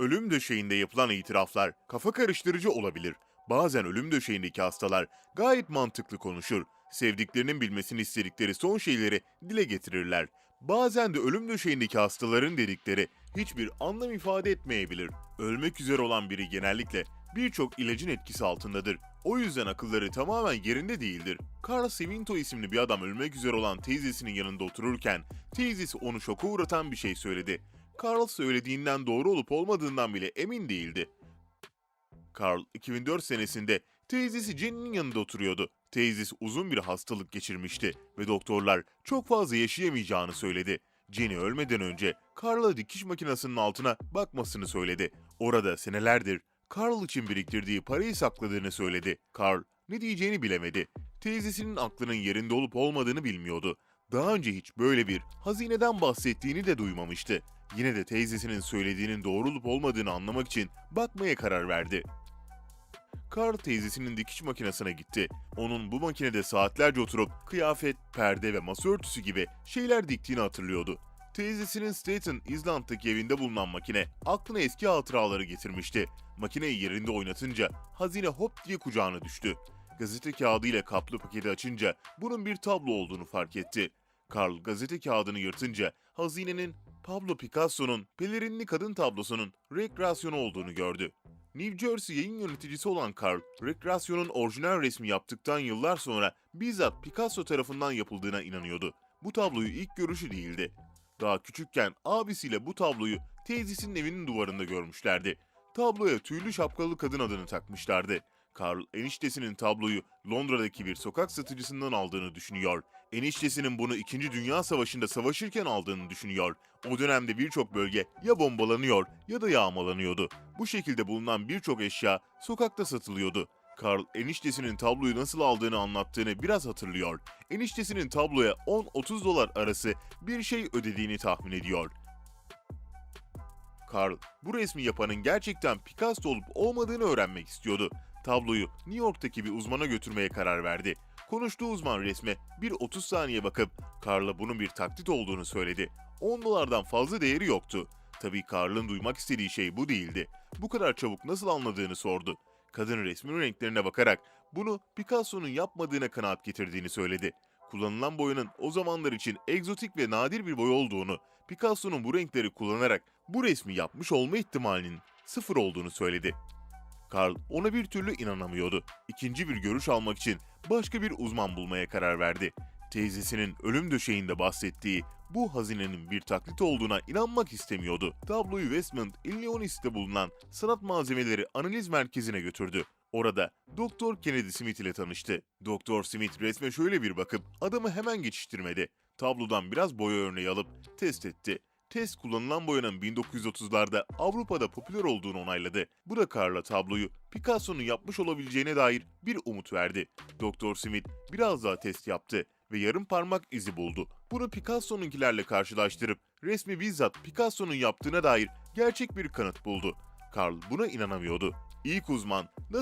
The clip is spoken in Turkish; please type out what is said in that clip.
Ölüm döşeğinde yapılan itiraflar kafa karıştırıcı olabilir. Bazen ölüm döşeğindeki hastalar gayet mantıklı konuşur. Sevdiklerinin bilmesini istedikleri son şeyleri dile getirirler. Bazen de ölüm döşeğindeki hastaların dedikleri hiçbir anlam ifade etmeyebilir. Ölmek üzere olan biri genellikle birçok ilacın etkisi altındadır. O yüzden akılları tamamen yerinde değildir. Carl Sevinto isimli bir adam ölmek üzere olan teyzesinin yanında otururken teyzesi onu şoka uğratan bir şey söyledi. Carl söylediğinden doğru olup olmadığından bile emin değildi. Carl 2004 senesinde teyzesi Jenny'nin yanında oturuyordu. Teyzesi uzun bir hastalık geçirmişti ve doktorlar çok fazla yaşayamayacağını söyledi. Jenny ölmeden önce Carl'a dikiş makinesinin altına bakmasını söyledi. Orada senelerdir Carl için biriktirdiği parayı sakladığını söyledi. Carl ne diyeceğini bilemedi. Teyzesinin aklının yerinde olup olmadığını bilmiyordu. Daha önce hiç böyle bir hazineden bahsettiğini de duymamıştı. Yine de teyzesinin söylediğinin doğru olup olmadığını anlamak için bakmaya karar verdi. Carl teyzesinin dikiş makinesine gitti. Onun bu makinede saatlerce oturup kıyafet, perde ve masa örtüsü gibi şeyler diktiğini hatırlıyordu. Teyzesinin Staten, İzland'daki evinde bulunan makine aklına eski hatıraları getirmişti. Makineyi yerinde oynatınca hazine hop diye kucağına düştü. Gazete kağıdıyla kaplı paketi açınca bunun bir tablo olduğunu fark etti. Carl gazete kağıdını yırtınca hazinenin Pablo Picasso'nun pelerinli kadın tablosunun rekreasyonu olduğunu gördü. New Jersey yayın yöneticisi olan Carl, rekreasyonun orijinal resmi yaptıktan yıllar sonra bizzat Picasso tarafından yapıldığına inanıyordu. Bu tabloyu ilk görüşü değildi. Daha küçükken abisiyle bu tabloyu teyzesinin evinin duvarında görmüşlerdi. Tabloya tüylü şapkalı kadın adını takmışlardı. Carl eniştesinin tabloyu Londra'daki bir sokak satıcısından aldığını düşünüyor. Eniştesinin bunu 2. Dünya Savaşı'nda savaşırken aldığını düşünüyor. O dönemde birçok bölge ya bombalanıyor ya da yağmalanıyordu. Bu şekilde bulunan birçok eşya sokakta satılıyordu. Carl eniştesinin tabloyu nasıl aldığını anlattığını biraz hatırlıyor. Eniştesinin tabloya 10-30 dolar arası bir şey ödediğini tahmin ediyor. Carl, bu resmi yapanın gerçekten Picasso olup olmadığını öğrenmek istiyordu. Tabloyu New York'taki bir uzmana götürmeye karar verdi. Konuştuğu uzman resme bir 30 saniye bakıp Carl'a bunun bir taklit olduğunu söyledi. 10 dolardan fazla değeri yoktu. Tabii Carl'ın duymak istediği şey bu değildi. Bu kadar çabuk nasıl anladığını sordu. Kadın resmin renklerine bakarak bunu Picasso'nun yapmadığına kanaat getirdiğini söyledi. Kullanılan boyanın o zamanlar için egzotik ve nadir bir boya olduğunu, Picasso'nun bu renkleri kullanarak bu resmi yapmış olma ihtimalinin sıfır olduğunu söyledi. Carl ona bir türlü inanamıyordu. İkinci bir görüş almak için başka bir uzman bulmaya karar verdi. Teyzesinin ölüm döşeğinde bahsettiği bu hazinenin bir taklit olduğuna inanmak istemiyordu. Tabloyu Westmont, Illinois'te bulunan sanat malzemeleri analiz merkezine götürdü. Orada Doktor Kennedy Smith ile tanıştı. Doktor Smith resme şöyle bir bakıp adamı hemen geçiştirmedi. Tablodan biraz boya örneği alıp test etti. Test kullanılan boyanın 1930'larda Avrupa'da popüler olduğunu onayladı. Bu da Carl'a tabloyu Picasso'nun yapmış olabileceğine dair bir umut verdi. Doktor Smith biraz daha test yaptı ve yarım parmak izi buldu. Bunu Picasso'nunkilerle karşılaştırıp resmi bizzat Picasso'nun yaptığına dair gerçek bir kanıt buldu. Carl buna inanamıyordu. İlk uzman